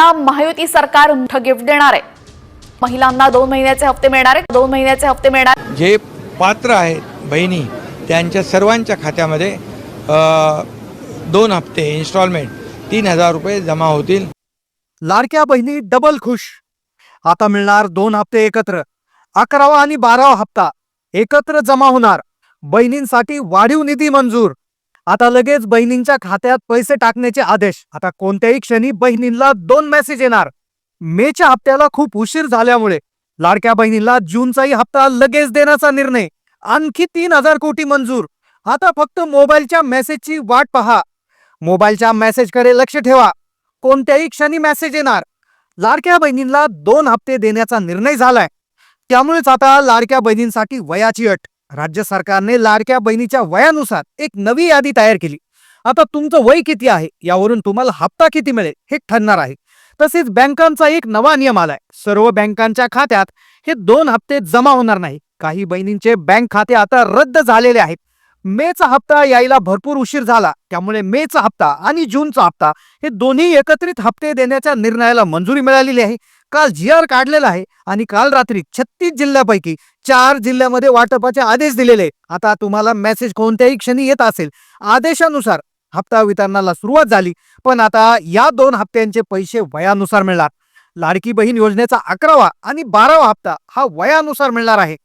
महिलांना महायुती सरकार मोठं गिफ्ट देणार आहे. महिलांना दोन महिन्याचे हप्ते मिळणार आहेत. दोन महिन्याचे हप्ते मिळणार जे पात्र आहेत बहिणी त्यांच्या सर्वांच्या खात्यामध्ये दोन हप्ते इन्स्टॉलमेंट तीन हजार रुपये जमा होतील. लाडक्या बहिणी डबल खुश. आता मिळणार दोन हप्ते एकत्र. अकरावा आणि बारावा हप्ता एकत्र जमा होणार. बहिणींसाठी वाढीव निधी मंजूर. आता लगेच बहिणींच्या खात्यात पैसे टाकण्याचे आदेश. आता कोणत्याही क्षणी बहिणींना दोन मेसेज येणार. मेच्या हप्त्याला खूप उशीर झाल्यामुळे लाडक्या बहिणींना जूनचाही हप्ता लगेच देण्याचा निर्णय. आणखी तीन हजार कोटी मंजूर. आता फक्त मोबाईलच्या मेसेजची वाट पहा. मोबाईलच्या मेसेजकडे लक्ष ठेवा. कोणत्याही क्षणी मेसेज येणार. लाडक्या बहिणींना दोन हप्ते देण्याचा निर्णय झालाय. त्यामुळेच आता लाडक्या बहिणींसाठी वयाची अट. राज्य सरकारने लाडक्या बहिणीच्या वयानुसार एक नवी यादी तयार केली. आता तुमचं वय किती आहे? यावरून तुम्हाला हप्ता किती मिळेल हे ठरणार आहे. तसेच बँकांचा एक नवा नियम आलाय. सर्व बँकांच्या खात्यात हे दोन हप्ते जमा होणार नाही. काही बहिणींचे बँक खाते आता रद्द झालेले आहेत. मेचा हप्ता यायला भरपूर उशीर झाला. त्यामुळे मेचा हप्ता आणि जूनचा हप्ता हे दोन्ही एकत्रित हप्ते देण्याच्या निर्णयाला मंजुरी मिळालेली आहे. काल जी आर काढलेला आहे आणि काल रात्री छत्तीस जिल्ह्यापैकी चार जिल्ह्यामध्ये वाटपाचे आदेश दिलेले आहेत. आता तुम्हाला मेसेज कोणत्याही क्षणी येत असेल. आदेशानुसार हप्ता वितरणाला सुरुवात झाली पण आता या दोन हप्त्यांचे पैसे वयानुसार मिळणार. लाडकी बहीण योजनेचा अकरावा आणि बारावा हप्ता हा वयानुसार मिळणार आहे.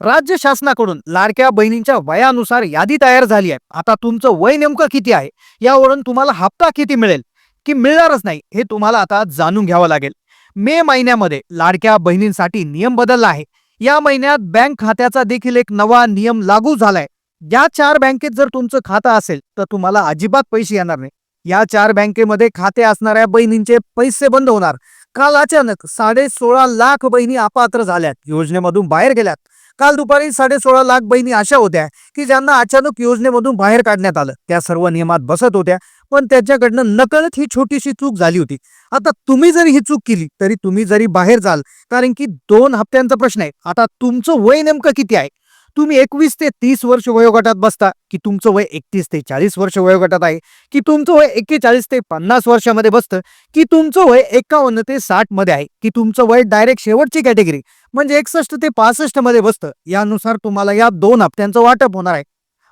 राज्य शासनाकडून लाडक्या बहिणींच्या वयानुसार यादी तयार झाली आहे. आता तुमचं वय नेमकं किती आहे? यावरून तुम्हाला हप्ता किती मिळेल? की मिळणारच नाही हे तुम्हाला आता जाणून घ्यावं लागेल. मे महिन्यामध्ये लाडक्या बहिणींसाठी नियम बदलला आहे. या महिन्यात बँक खात्याचा देखील एक नवा नियम लागू झालाय. या चार बँकेत जर तुमचं खातं असेल तर तुम्हाला अजिबात पैसे येणार नाही. या चार बँकेमध्ये खाते असणाऱ्या बहिणींचे पैसे बंद होणार. काल अचानक साडे सोळा लाख बहिणी अपात्र झाल्यात. योजनेमधून बाहेर गेल्यात. काल दुपारी साडे सोळा लाख बहिणी अशा होत्या की ज्यांना अचानक योजनेमधून बाहेर काढण्यात आलं. त्या सर्व नियमात बसत होत्या पण त्याच्याकडनं नकळत ही छोटीशी चूक झाली होती. आता तुम्ही जरी ही चूक केली तरी तुम्ही जरी बाहेर जाल कारण की दोन हप्त्यांचा प्रश्न आहे. आता तुमचं वय नेमकं किती आहे? तुम्ही एकवीस ते तीस वर्ष वयोगटात बसता की तुमचं वय एकतीस ते चाळीस वर्ष वयोगटात आहे की तुमचं वय एक्केचाळीस ते पन्नास वर्षामध्ये बसतं की तुमचं वय एकावन्न ते साठमध्ये आहे की तुमचं वय डायरेक्ट शेवटची कॅटेगरी म्हणजे एकसष्ट ते पासष्टमध्ये बसतं यानुसार तुम्हाला या दोन हप्त्यांचं वाटप होणार आहे.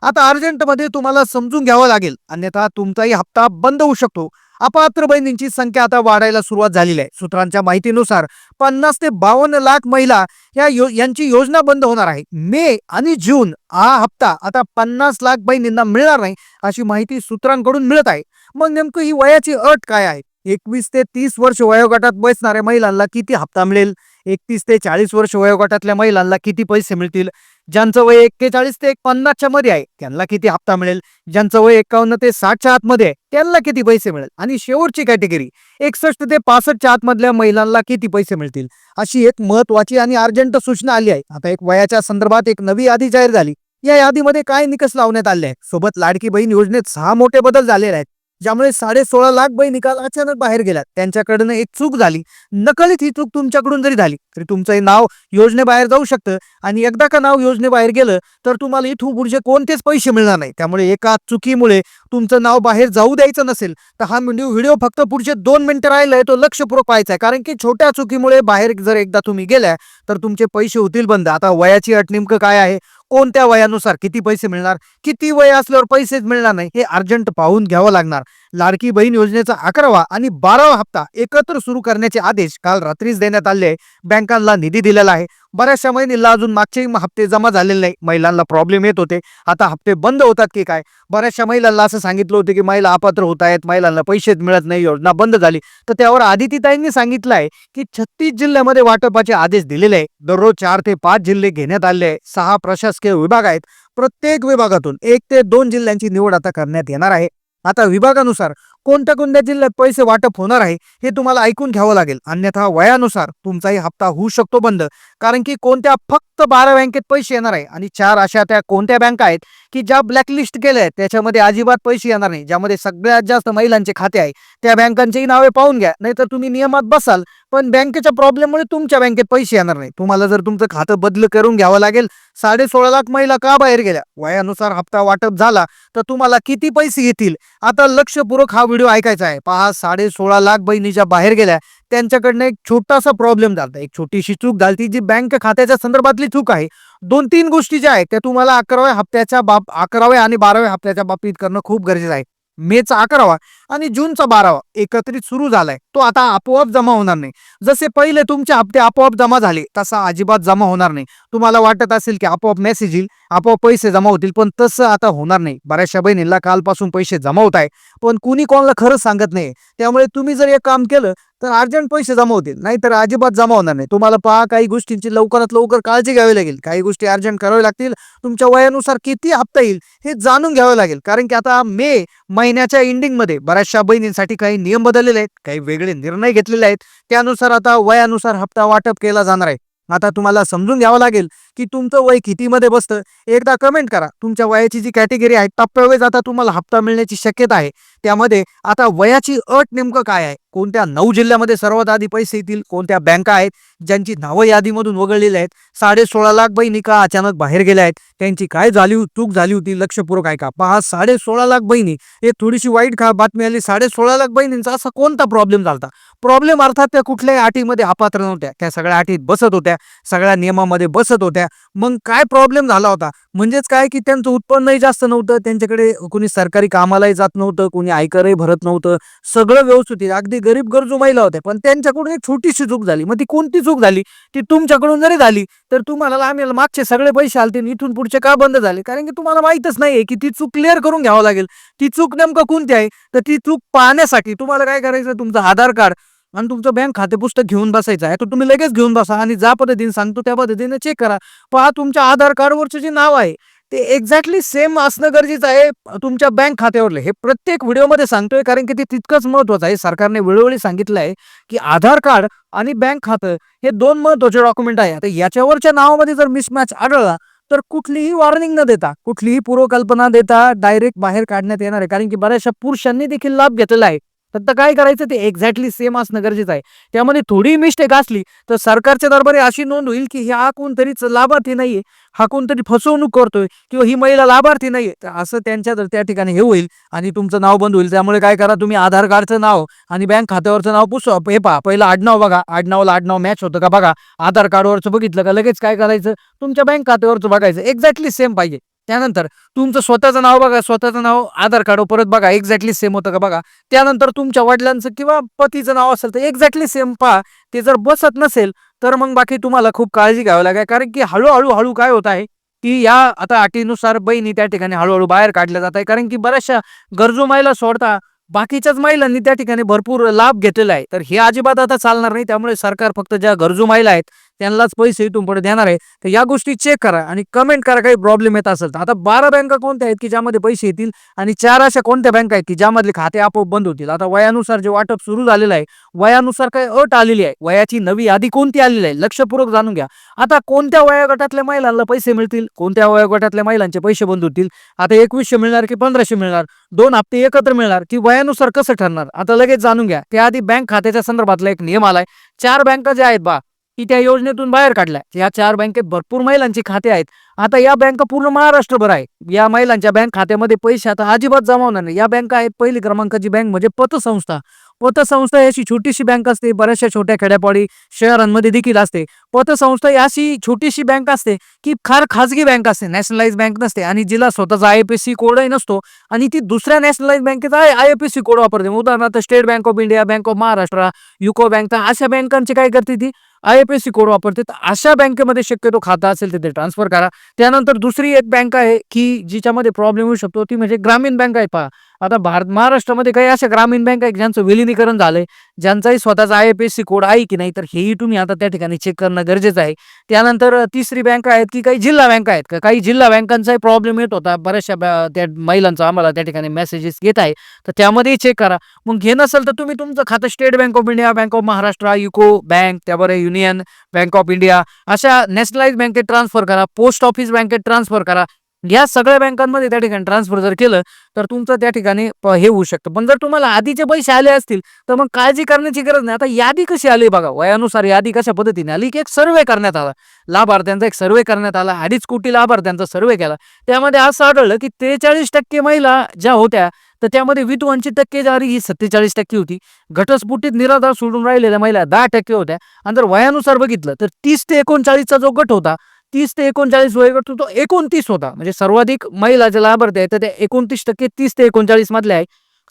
आता अर्जंटमध्ये तुम्हाला समजून घ्यावं लागेल. अन्यथा तुमचाही हप्ता बंद होऊ शकतो. अपात्र बहिणींची संख्या आता वाढायला सुरुवात झालेली आहे. सूत्रांच्या माहितीनुसार पन्नास ते बावन्न लाख महिला या यो यांची योजना बंद होणार आहे. मे आणि जून हा हप्ता आता पन्नास लाख बहिणींना मिळणार नाही अशी माहिती सूत्रांकडून मिळत आहे. मग नेमकं ही वयाची अट काय आहे? एकवीस ते तीस वर्ष वयोगटात बसणाऱ्या महिलांना किती हप्ता मिळेल? एकतीस ते चाळीस वर्ष वयोगटातल्या महिलांना किती पैसे मिळतील? ज्यांचं वय एक्केचाळीस ते एक पन्नासच्या मध्ये आहे त्यांना किती हप्ता मिळेल? ज्यांचं वय एकावन्न ते साठच्या आतमध्ये आहे त्यांना किती पैसे मिळेल? आणि शेवटची कॅटेगरी एकसष्ट ते पासष्टच्या आतमधल्या महिलांना किती पैसे मिळतील? अशी एक महत्वाची आणि अर्जंट सूचना आली आहे. आता एक वयाच्या संदर्भात एक नवी यादी जाहीर झाली. या यादीमध्ये काय निकष लावण्यात आले आहे सोबत लाडकी बहीण योजनेत सहा मोठे बदल झालेले आहेत. ज्यामुळे साडे सोळा लाख बाई निकाल अचानक बाहेर गेल्यात. त्यांच्याकडनं एक चूक झाली. नकलीत ही चूक तुमच्याकडून जरी झाली तरी तुमचं हे नाव योजनेबाहेर जाऊ शकतं आणि एकदा का नाव योजनेबाहेर गेलं तर तुम्हाला इथून पुढचे कोणतेच पैसे मिळणार नाही. त्यामुळे एका चुकीमुळे तुमचं नाव बाहेर जाऊ द्यायचं नसेल तर हा व्हिडिओ व्हिडिओ फक्त पुढचे दोन मिनिटं राहिलाय तो लक्षपूर्वक पाहायचा आहे. कारण की छोट्या चुकीमुळे बाहेर जर एकदा तुम्ही गेलाय तर तुमचे पैसे होतील बंद. आता वयाची अट नेमकं काय आहे? कोणत्या वयानुसार किती पैसे मिळणार? किती वय असल्यावर पैसेच मिळणार नाही? हे अर्जंट पाहून घ्यावं लागणार. लाडकी बहीण योजनेचा अकरावा आणि बारावा हप्ता एकत्र सुरू करण्याचे आदेश काल रात्रीच देण्यात आले. आहे बँकांना निधी दिलेला आहे. बऱ्याचशा महिन्याला अजून मागचे हप्ते जमा झालेले नाही. महिलांना प्रॉब्लेम येत होते. आता हप्ते बंद होतात की काय? बऱ्याचशा महिलांना असं सांगितलं होतं की महिला अपात्र होत आहेत महिलांना पैसेच मिळत नाही योजना बंद झाली. तर त्यावर आदितीताईंनी सांगितलं आहे की छत्तीस जिल्ह्यामध्ये वाटपाचे आदेश दिलेले आहे. दररोज चार ते पाच जिल्हे घेण्यात आले आहे सहा प्रशासकीय विभाग आहेत. प्रत्येक विभागातून एक ते दोन जिल्ह्यांची निवड आता करण्यात येणार आहे. आता विभागानुसार कोणत्या कोणत्या जिल्ह्यात पैसे वाटप होणार आहे हे तुम्हाला ऐकून घ्यावं लागेल. अन्यथा वयानुसार तुमचाही हप्ता होऊ शकतो बंद. कारण की कोणत्या फक्त बारा बँकेत पैसे येणार आहे आणि चार अशा त्या कोणत्या बँका आहेत की ज्या ब्लॅकलिस्ट केल्या आहेत त्याच्यामध्ये अजिबात पैसे येणार नाही. ज्यामध्ये सगळ्यात जास्त महिलांचे खाते आहे त्या बँकांचीही नावे पाहून घ्या. नाहीतर तुम्ही नियमात बसाल पण बँकेच्या प्रॉब्लेममुळे तुमच्या बँकेत पैसे येणार नाही. तुम्हाला जर तुमचं खातं बदल करून घ्यावं लागेल साडे सोळा लाख महिला का बाहेर गेल्या? वयानुसार हप्ता वाटप झाला तर तुम्हाला किती पैसे येतील? आता लक्षपूर्वक हा व्हिडिओ ऐकायचा आहे. पहा साडे सोळा लाख बहिणी ज्या बाहेर गेल्या त्यांच्याकडनं एक छोटासा प्रॉब्लेम झाला एक छोटीशी चूक झाली जी बँक खात्याच्या संदर्भातली चूक आहे. दोन तीन गोष्टी ज्या आहेत त्या तुम्हाला अकराव्या हप्त्याच्या बाब अकराव्या आणि बाराव्या हप्त्याच्या बाबतीत करणं खूप गरजेचं आहे. मेचा अकरावा आणि जूनचा बारावा एकत्रित सुरू झालाय. तो आता आपोआप जमा होणार नाही. जसे पहिले तुमचे हप्ते आपोआप जमा झाले तसा अजिबात जमा होणार नाही. तुम्हाला वाटत असेल की आपोआप मेसेज येईल आपोआप पैसे जमा होतील पण तसं आता होणार नाही. बऱ्याचशा बहिणींना कालपासून पैसे जमा होत आहे पण कुणी कोणाला खरंच सांगत नाही त्यामुळे तुम्ही जर एक काम केलं तर अर्जंट पैसे जमा होतील. नाहीतर अजिबात जमा होणार नाही. तुम्हाला पहा काही गोष्टींची लवकरात लवकर काळजी घ्यावी लागेल. काही गोष्टी अर्जंट कराव्या लागतील. तुमच्या वयानुसार किती हप्ता येईल हे जाणून घ्यावं लागेल. कारण की आता मे महिन्याच्या एंडिंगमध्ये बऱ्याचशा बहिणींसाठी काही नियम बदललेले आहेत. काही वेगळे निर्णय घेतलेले आहेत. त्यानुसार आता वयानुसार हप्ता वाटप केला जाणार आहे. आता तुम्हाला समजून घ्यावं लागेल की तुमचं वय कितीमध्ये बसतं. एकदा कमेंट करा. तुमच्या वयाची जी कॅटेगरी आहे टप्प्यावेळेस आता तुम्हाला हप्ता मिळण्याची शक्यता आहे. त्यामध्ये आता वयाची अट नेमकं काय आहे? कोणत्या नऊ जिल्ह्यामध्ये सर्वात आधी पैसे येतील? कोणत्या बँका आहेत? ज्यांची नावं यादीमधून वगळलेली आहेत? साडे सोळा लाख बहिणी का अचानक बाहेर गेल्या आहेत. त्यांची काय झाली चूक झाली होती लक्षपूर्वक ऐका. पहा साडे सोळा लाख बहिणी हे थोडीशी वाईट खा बातमी आली. साडे सोळा लाख बहिणींचा असा कोणता प्रॉब्लेम झाला प्रॉब्लेम अर्थात त्या कुठल्याही अटीमध्ये अपात्र नव्हत्या. त्या सगळ्या अटीत बसत होत्या. सगळ्या नियमामध्ये बसत होत्या. मग काय प्रॉब्लेम झाला होता? म्हणजेच काय की त्यांचं उत्पन्नही जास्त नव्हतं. त्यांच्याकडे कोणी सरकारी कामालाही जात नव्हतं. कोणी आयकरही भरत नव्हतं. सगळं व्यवस्थित अगदी गरीब गरजू महिला होत्या. पण त्यांच्याकडून एक छोटीशी चूक झाली. मग ती कोणती चूक झाली? ती तुमच्याकडून जरी झाली तर तुम्हाला आम्ही मागचे सगळे पैसे आलते आणि इथून पुढचे का बंद झाले? कारण की तुम्हाला माहीतच नाहीये की ती चूक क्लिअर करून घ्यावं लागेल. ती चूक नेमकं कोणती आहे? तर ती चूक पाहण्यासाठी तुम्हाला काय करायचं तुमचं आधार कार्ड आणि तुमचं बँक खाते पुस्तक घेऊन बसायचं आहे. तर तुम्ही लगेच घेऊन बसा आणि ज्या पद्धतीने सांगतो त्या पद्धतीने चेक करा. पहा तुमच्या आधार कार्डवरचं जे नाव आहे ते एक्झॅक्टली सेम असणं गरजेचं आहे. तुमच्या बँक खात्यावरले. हे प्रत्येक व्हिडिओमध्ये सांगतोय कारण की ते तितकंच महत्वाचं आहे. सरकारने वेळोवेळी सांगितलं आहे की आधार कार्ड आणि बँक खातं हे दोन महत्त्वाचे डॉक्युमेंट आहे. आता याच्यावरच्या नावामध्ये जर मिसमॅच आढळला तर कुठलीही वॉर्निंग न देता कुठलीही पूर्वकल्पना देता डायरेक्ट बाहेर काढण्यात येणार आहे. कारण की बऱ्याचशा पुरुषांनी देखील लाभ घेतलेला आहे. फक्त काय करायचं ते एक्झॅक्टली सेम असणं गरजेचं आहे. त्यामध्ये थोडी मिस्टेक असली तर सरकारच्या दरबारी अशी नोंद होईल की हा कोणतरीच लाभार्थी नाहीये हा कोणतरी फसवणूक करतोय किंवा ही महिला लाभार्थी नाहीये. तर असं त्यांच्या त्या ठिकाणी हे होईल आणि तुमचं नाव बंद होईल. त्यामुळे काय करा तुम्ही आधार कार्डचं नाव आणि बँक खात्यावरचं नाव पुसवा हे पहा पहिलं आडनाव बघा. आडनावला आडनाव मॅच होतं का बघा. आधार कार्डवरचं बघितलं का? लगेच काय करायचं? तुमच्या बँक खात्यावरचं बघायचं. एक्झॅक्टली सेम पाहिजे. त्यानंतर तुमचं स्वतःचं नाव बघा स्वतःचं नाव आधार कार्ड परत बघा एक्झॅक्टली सेम होतं का बघा. त्यानंतर तुमच्या वडिलांचं किंवा पतीचं नाव असेल तर एक्झॅक्टली सेम पहा. ते जर बसत नसेल तर मग बाकी तुम्हाला खूप काळजी घ्यावी लागेल कारण की हळूहळू हळू काय होत आहे की या आता अटीनुसार बहिणी त्या ठिकाणी हळूहळू बाहेर काढल्या जात आहे. कारण की बऱ्याचशा गरजू महिला सोडता बाकीच्याच महिलांनी त्या ठिकाणी भरपूर लाभ घेतलेला आहे. तर हे अजिबात आता चालणार नाही. त्यामुळे सरकार फक्त ज्या गरजू महिला आहेत त्यांनाच पैसे इथून पुढे देणार आहे. तर या गोष्टी चेक करा आणि कमेंट करा काही प्रॉब्लेम येत असेल तर. आता बारा बँका कोणत्या आहेत की ज्यामध्ये पैसे येतील आणि चार अशा कोणत्या बँका आहेत की ज्यामधले खाते आपोआप बंद होतील? आता वयानुसार जे वाटप सुरू झालेलं आहे वयानुसार काही अट आलेली आहे. वयाची नवी यादी कोणती आलेली आहे? लक्षपूर्वक जाणून घ्या. आता कोणत्या वयोगटातल्या महिलांना पैसे मिळतील? कोणत्या वयोगटातल्या महिलांचे पैसे बंद होतील? आता एकवीसशे मिळणार की पंधराशे मिळणार? दोन हप्ते एकत्र मिळणार की वयानुसार कसं ठरणार? आता लगेच जाणून घ्या. त्याआधी बँक खात्याच्या संदर्भातला एक नियम आलाय. चार बँका ज्या आहेत बा. की त्या योजनेतून बाहेर काढल्या. या चार बँकेत भरपूर महिलांची खाते आहेत. आता या बँका पूर्ण महाराष्ट्रभर आहे. या महिलांच्या बँक खात्यामध्ये पैसे आता अजिबात जमा होणार नाही. या बँका आहेत पहिली क्रमांकाची बँक म्हणजे पतसंस्था. पतसंस्था ही अशी छोटीशी बँक असते बऱ्याचशा छोट्या खेड्यापाडी शहरांमध्ये देखील असते. पतसंस्था ही अशी छोटीशी बँक असते की फार खाजगी बँक असते नॅशनलाइज बँक नसते आणि जिला स्वतःचा आय एफ एस सी कोडही नसतो आणि ती दुसऱ्या नॅशनलाइज बँकेचा I F S C code वापरते. उदाहरणार्थ State Bank of India Bank of Maharashtra UCO Bank अशा बँकांची काय करते ती? I F S C code वापरते. तर अशा बँकेमध्ये शक्यतो खाता असेल तिथे ट्रान्सफर करा. त्यानंतर दुसरी एक बँक आहे की जिच्यामध्ये प्रॉब्लेम होऊ शकतो ती म्हणजे ग्रामीण बँक आहे पहा. आता भारत महाराष्ट्रामध्ये काही अशा ग्रामीण बँक आहेत ज्यांचं विलिनीकरण झालंय ज्यांचाही स्वतःचा I F S C code आहे की नाही तर हेही तुम्ही आता त्या ठिकाणी चेक करणं गरजेचं आहे. त्यानंतर तिसरी बँक आहेत की काही जिल्हा बँक आहेत का? काही जिल्हा बँकांचाही प्रॉब्लेम येत होता. बऱ्याचशा त्या महिलांचा आम्हाला त्या ठिकाणी मेसेजेस येत आहे. तर त्यामध्येही चेक करा. मग हे नसेल तर तुम्ही तुमचं खातं State Bank of India bank of Maharashtra UCO bank त्याबरोबर युनियन बँक ऑफ इंडिया अशा नॅशनलाइज बँकेत ट्रान्सफर करा. पोस्ट ऑफिस बँकेत ट्रान्सफर करा. या सगळ्या बँकांमध्ये त्या ठिकाणी ट्रान्सफर जर केलं तर तुमचं त्या ठिकाणी प- हे होऊ शकतं. पण जर तुम्हाला आधीचे पैसे आले असतील तर मग काळजी करण्याची गरज नाही. आता यादी कशी आली बघा वयानुसार यादी कशा पद्धतीने आली की एक सर्वे करण्यात आला. लाभार्थ्यांचा एक सर्वे करण्यात आला अडीच कोटी लाभार्थ्यांचा सर्वे केला. त्यामध्ये असं आढळलं की त्रेचाळीस टक्के महिला ज्या होत्या तर त्यामध्ये विधवांची टक्केवारी ही सत्तेचाळीस टक्के होती. घटस्फोटीत निराधार सोडून राहिलेल्या महिला दहा टक्के होत्या. आणि जर वयानुसार बघितलं तर तीस ते एकोणचाळीसचा जो गट होता तीस ते एकोणचाळीस वयोगट तो एकोणतीस होता. म्हणजे सर्वाधिक महिला जे लाभार्थी आहेत तर त्या एकोणतीस टक्के तीस ते एकोणचाळीस मधल्या आहे.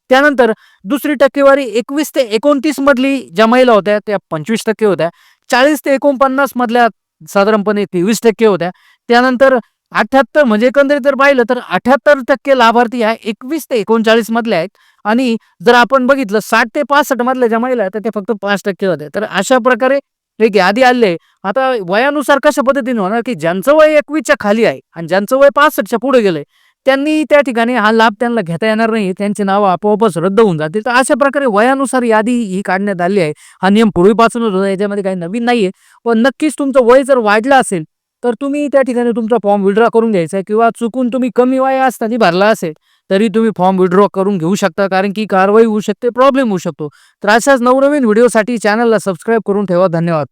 त्यानंतर दुसरी टक्केवारी एकवीस ते एकोणतीस मधली ज्या महिला होत्या त्या पंचवीस टक्के होत्या. चाळीस ते एकोणपन्नास मधल्या साधारणपणे तेवीस टक्के होत्या. त्यानंतर अठ्याहत्तर म्हणजे एकंदरीत जर पाहिलं तर अठ्याहत्तर टक्के लाभार्थी ह्या एकवीस ते एकोणचाळीस मधल्या आहेत. आणि जर आपण बघितलं साठ ते पासष्ट मधल्या ज्या महिला आहेत तर त्या फक्त पाच टक्के होत्या. तर अशा प्रकारे ठीक यादी आधी आले. आता वयानुसार कशा पद्धतीने होणार की ज्यांचं वय एकवीसच्या खाली आहे आणि ज्यांचं वय पासष्टच्या पुढे गेलंय त्यांनी त्या ठिकाणी हा लाभ त्यांना घेता येणार नाही. त्यांची नावं आपोआपच रद्द होऊन जातील. तर अशा प्रकारे वयानुसार यादी ही काढण्यात आली आहे. हा नियम पूर्वीपासूनच होता. याच्यामध्ये काही नवीन नाहीये. पण नक्कीच तुमचं वय जर वाढलं असेल तर तुम्ही त्या ठिकाणी तुमचा फॉर्म विड्रॉ करून घ्यायचा आहे किंवा चुकून तुम्ही कमी वया असताना भरला असेल तरी तुम्ही फॉर्म विड्रॉ करून घेऊ शकता कारण की कारवाई होऊ शकते प्रॉब्लेम होऊ शकतो. तर अशाच नवनवीन व्हिडिओसाठी चॅनलला सबस्क्राईब करून ठेवा. धन्यवाद.